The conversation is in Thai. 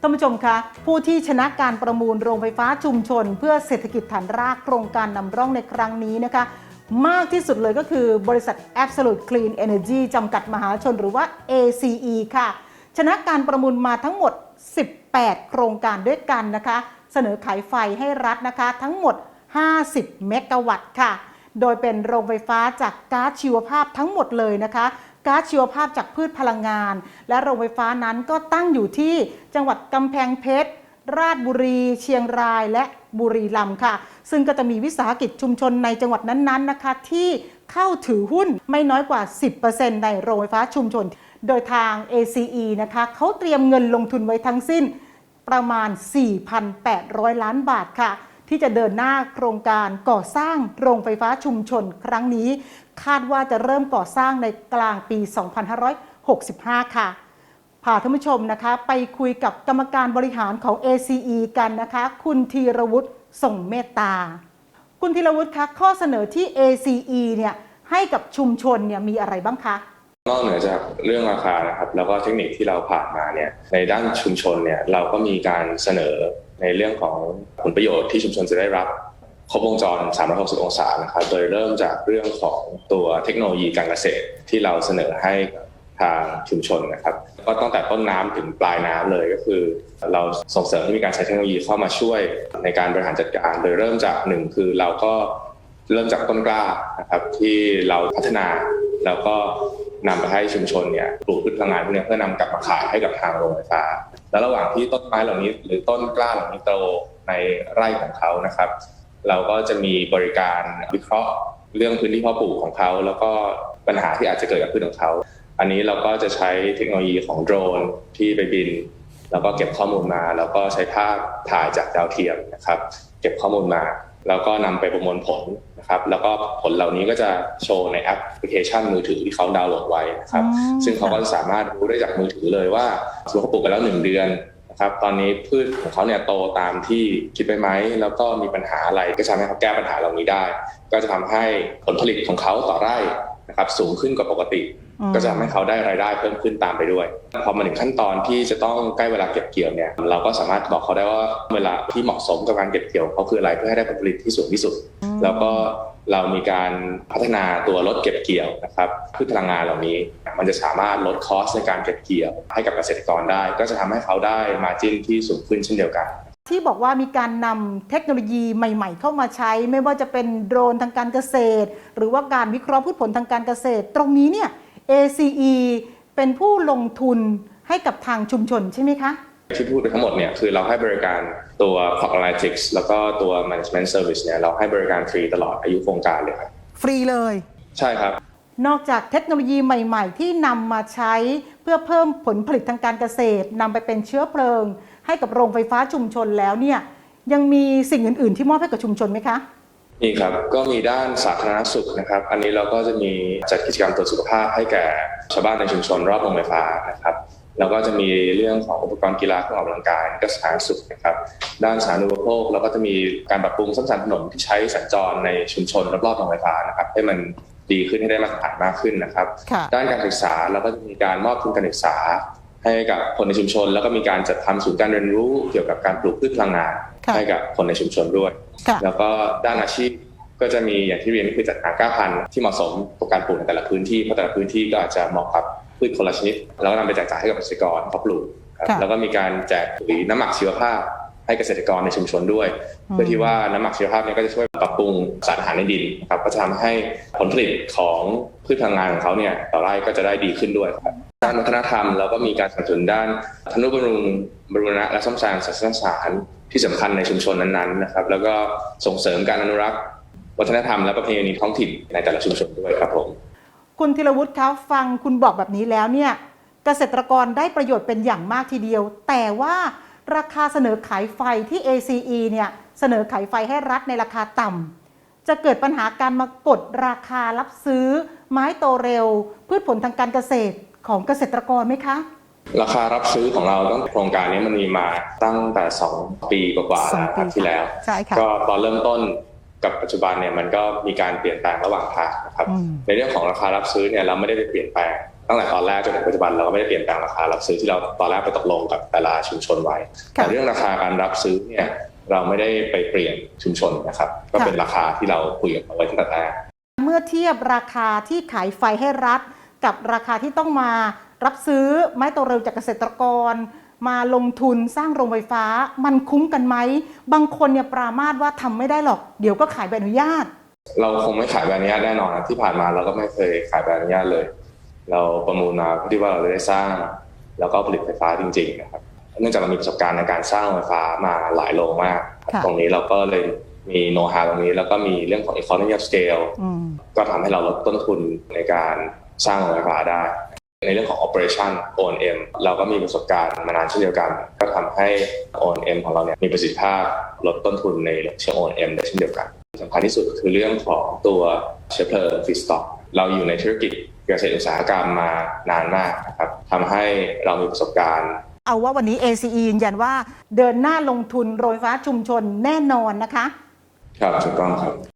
ท่านผู้ชมคะ ผู้ที่ชนะการประมูลโรงไฟฟ้าชุมชน เพื่อเศรษฐกิจฐานรากโครงการนำร่องในครั้งนี้นะคะ มากที่สุดเลยก็คือบริษัท Absolute Clean Energy จำกัดมหาชนหรือว่า ACE ค่ะ ชนะการประมูลมาทั้งหมด 18 โครงการด้วยกันนะคะ เสนอขายไฟให้รัฐนะคะ ทั้งหมด 50 เมกะวัตต์ค่ะ โดยเป็นโรงไฟฟ้าจากก๊าซชีวภาพทั้งหมดเลยนะคะ ก๊าซชีวภาพจากพืชพลังงาน และโรงไฟฟ้านั้นก็ตั้งอยู่ที่จังหวัดกำแพงเพชร ราชบุรี เชียงรายและบุรีรัมย์ค่ะ ซึ่งก็จะมีวิสาหกิจชุมชนในจังหวัดนั้นๆนะคะ ที่เข้าถือหุ้นไม่น้อยกว่า 10%ในโรงไฟฟ้าชุมชน โดยทาง ACE นะคะเขาเตรียมเงินลงทุนไว้ทั้งสิ้นประมาณ 4,800 ล้านบาทค่ะ ที่จะเดินหน้าโครงการก่อสร้างโรงไฟฟ้าชุมชนครั้งนี้ คาดว่าจะเริ่มก่อสร้างในกลางปี 2565 ค่ะพาท่านผู้ชมนะคะ ไปคุยกับกรรมการบริหารของ ACE กันนะคะ คุณธีรวุฒิส่งเมตตา คุณธีรวุฒิคะข้อเสนอที่ ACE เนี่ยให้กับชุมชนเนี่ยมีอะไรบ้างคะนอกเหนือจากเรื่องราคานะครับแล้วก็เทคนิคที่เราผ่านมาเนี่ยในด้านชุมชนเนี่ยเราก็มีการเสนอ ในเรื่องของผลประโยชน์ที่ชุมชนจะได้รับครบวงจร 360 องศานะครับ โดยเริ่มจากเรื่องของตัวเทคโนโลยีการเกษตรที่เราเสนอให้ทางชุมชนนะครับ ก็ตั้งแต่ต้นน้ำถึงปลายน้ำเลยก็คือ เราส่งเสริมให้มีการใช้เทคโนโลยีเข้ามาช่วยในการบริหารจัดการ โดยเริ่มจากหนึ่งคือเราก็เริ่มจากต้นกล้านะครับที่เราพัฒนาแล้วก็ นำไปให้ชุมชนเนี่ยปลูกพืชพลังงานพวกนี้เพื่อนำกลับมาขายให้กับทางโรงไฟฟ้า แล้วระหว่างที่ต้นไม้เหล่านี้ หรือต้นกล้าเหล่านี้โตในไร่ของเขานะครับ เราก็จะมีบริการวิเคราะห์เรื่องพื้นที่เพาะปลูกของเขา แล้วก็ปัญหาที่อาจจะเกิดกับพืชของเขา อันนี้เราก็จะใช้เทคโนโลยีของโดรนที่ไปบิน แล้วก็เก็บข้อมูลมา แล้วก็ใช้ภาพถ่ายจากดาวเทียมนะครับ เก็บข้อมูลมา แล้วก็นำไปประมวลผลนะครับ แล้วก็ผลเหล่านี้ก็จะโชว์ในแอปพลิเคชันมือถือที่เขาดาวน์โหลดไว้นะครับอืมซึ่งเขาก็สามารถรู้ได้จากมือถือเลยว่าสมมติเขาปลูกไปแล้วหนึ่งเดือนนะครับ ตอนนี้พืชของเขาเนี่ยโตตามที่คิดไปไหม แล้วก็มีปัญหาอะไรก็จะทำให้เขาแก้ปัญหาเหล่านี้ได้ ก็จะทำให้ผลผลิตของเขาต่อไร่ นะครับสูงขึ้นกว่าปกติอืมก็จะทำให้เขาได้รายได้เพิ่มขึ้นตามไปด้วยพอมาถึงขั้นตอนที่จะต้องใกล้เวลาเก็บเกี่ยวเนี่ยเราก็สามารถบอกเขาได้ว่าเวลาที่เหมาะสมกับการเก็บเกี่ยวของเขาคืออะไรเพื่อให้ได้ผลผลิตที่สูงที่สุด แล้วก็เรามีการพัฒนาตัวรถเก็บเกี่ยวนะครับพืชพลังงานเหล่านี้ มันจะสามารถลดคอสในการเก็บเกี่ยว ให้กับเกษตรกรได้ ก็จะทำให้เขาได้มาจิ้นที่สูงขึ้นเช่นเดียวกัน ที่บอกว่ามีการนำเทคโนโลยีใหม่ ๆ เข้ามาใช้ ไม่ว่าจะเป็นโดรนทางการเกษตร หรือว่าการวิเคราะห์พืชผลทางการเกษตร ตรงนี้เนี่ย ACE เป็นผู้ลงทุนให้กับทางชุมชนใช่ไหมคะที่พูดไปทั้งหมดเนี่ยคือเราให้บริการตัว Crop Analytics แล้วก็ตัว Management Service เนี่ยเราให้บริการฟรีตลอดอายุโครงการเลยครับฟรีเลย ใช่ครับ นอกจากเทคโนโลยีใหม่ ๆ ที่นำมาใช้เพื่อเพิ่มผลผลิตทางการเกษตรนำไปเป็นเชื้อเพลิง ให้กับโรงไฟฟ้าชุมชนแล้วเนี่ยยังมีสิ่งอื่น ๆ ที่มอบให้กับชุมชนไหมคะมีครับ ก็มีด้านสาธารณสุขนะครับ อันนี้เราก็จะมีจัดกิจกรรมตรวจสุขภาพให้แก่ชาวบ้านในชุมชนรอบโรงไฟฟ้านะครับ แล้วก็จะมีเรื่องของอุปกรณ์กีฬาเครื่องออกกำลังกายก็สาธารณสุขนะครับ ด้านสาธารณูปโภคเราก็จะมีการปรับปรุงซ่อมแซมถนนที่ใช้สัญจรในชุมชนรอบๆโรงไฟฟ้านะครับ ให้มัน ดีขึ้นให้ได้มาตรฐานมากขึ้นนะครับค่ะด้านการศึกษาเราก็จะมีการมอบทุนการศึกษา ให้กับคนในชุมชน แล้วก็มีการจัดทำศูนย์การเรียนรู้เกี่ยวกับการปลูกพืชพลังงานค่ะให้กับคนในชุมชนด้วยค่ะแล้วก็ด้านอาชีพก็จะมีอย่างที่เรียนก็คือจัดหาก้าพันธุ์ที่เหมาะสมกับการปลูกในแต่ละพื้นที่เพราะแต่ละพื้นที่ก็อาจจะเหมาะกับพืชคนละชนิดแล้วก็นำไปแจกจ่ายให้กับเกษตรกรเขาปลูกครับค่ะแล้วก็มีการแจกปุ๋ยน้ำหมักชีวภาพ ให้เกษตรกรในชุมชนด้วย เพื่อที่ว่าน้ำหมักชีวภาพเนี้ก็จะช่วยปรับปรุงสารอาหารในดินนะครับก็จะทำให้ผลผลิตของพืชพลังงานของเขาเนี่ยต่อไร่ก็จะได้ดีขึ้นด้วยครับด้านวัฒนธรรมเราก็มีการสนับสนุนด้านทนุบำรุงบรุณะและซ่อมแซมศาสนสถานที่สำคัญในชุมชนนั้นๆนะครับ แล้วก็ส่งเสริมการอนุรักษ์ วัฒนธรรมและประเพณีท้องถิ่นในแต่ละชุมชนด้วยครับผมคุณธีรวุฒิครับฟังคุณบอกแบบนี้แล้วเนี่ยเกษตรกรได้ประโยชน์เป็นอย่างมากทีเดียว แต่ว่า ราคาเสนอขายไฟที่ ACE เนี่ยเสนอขายไฟให้รัฐในราคาต่ำจะเกิดปัญหาการมากดราคารับซื้อ ไม้โตเร็ว พืชผลทางการเกษตรของเกษตรกรไหมคะ ราคารับซื้อของเราตั้งแต่โครงการนี้มันมีมาตั้งแต่ 2 ปีกว่าๆสองแล้วครับปีที่แล้วใช่ค่ะก็ตอนเริ่มต้นกับปัจจุบันเนี่ยมันก็มีการเปลี่ยนแปลงระหว่างทางนะครับอืมในเรื่องของราคารับซื้อเนี่ยเราไม่ได้ไปเปลี่ยนแปลง ตั้งแต่ตอนแรกจนถึงปัจจุบันเราก็ไม่ได้เปลี่ยนแปลงราคารับซื้อที่เราตอนแรกไปตกลงกับแต่ละชุมชนไว้ค่ะแต่เรื่องราคาการรับซื้อเนี่ยเราไม่ได้ไปเปลี่ยนชุมชนนะครับ ก็เป็นราคาที่เราคุยกันเอาไว้ตั้งแต่แรกเมื่อเทียบราคาที่ขายไฟให้รัฐ กับราคาที่ต้องมารับซื้อไม้โตเร็วจากเกษตรกร มาลงทุนสร้างโรงไฟฟ้า มันคุ้มกันไหมบางคนเนี่ยปรามาสว่าทำไม่ได้หรอก เดี๋ยวก็ขายใบอนุญาต เราคงไม่ขายใบอนุญาตแน่นอนนะที่ผ่านมาเราก็ไม่เคยขายใบอนุญาตเลย เราประมูลมาเพื่อที่ว่าเราจะได้สร้าง แล้วก็ผลิตไฟฟ้าจริงๆนะครับเนื่องจากเรามีประสบการณ์ในการสร้างโรงไฟฟ้ามาหลายโรงมากค่ะตรงนี้เราก็เลยมีโน้ตฮาตรงนี้ แล้วก็มีเรื่องของ economy of scale อืมก็ทำให้เราลดต้นทุนในการสร้างโรงไฟฟ้าได้ ในเรื่องของ operation O&M เราก็มีประสบการณ์มานานเช่นเดียวกัน ก็ทำให้ O&M ของเราเนี่ยมีประสิทธิภาพลดต้นทุนในเชิง O&M ได้เช่นเดียวกันสำคัญที่สุดคือเรื่องของตัวเชื้อเพลิง feedstock เราอยู่ในธุรกิจ เกษตรอุตสาหกรรมมานานมากนะครับทำให้เรามีประสบการณ์เอาว่าวันนี้ ACE ยืนยันว่าเดินหน้าลงทุนโรงไฟฟ้าชุมชนแน่นอนนะคะ ครับถูกต้องครับ